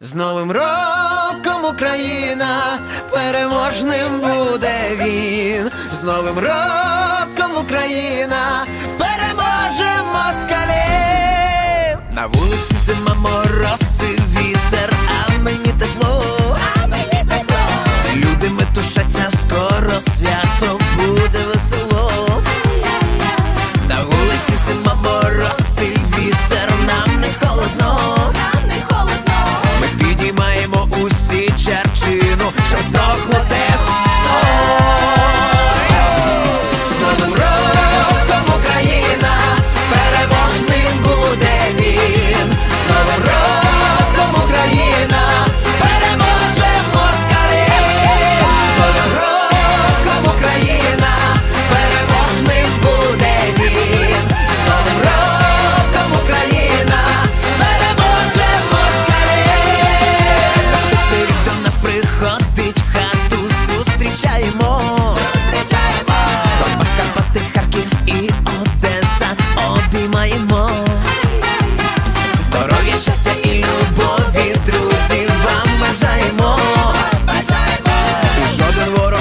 З Новим роком Україна переможним буде він. З Новим роком Україна переможе москалів. На вулиці зима мороз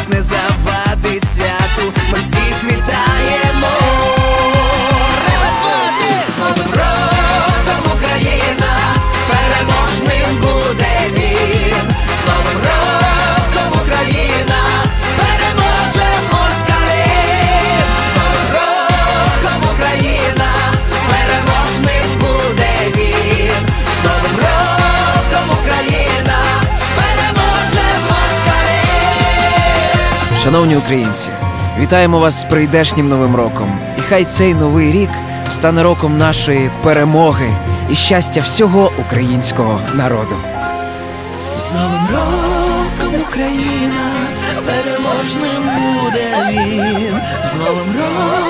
не завадить свят. Шановні українці, вітаємо вас з прийдешнім новим роком. І хай цей новий рік стане роком нашої перемоги і щастя всього українського народу. З новим роком Україна переможним буде він. З новим роком.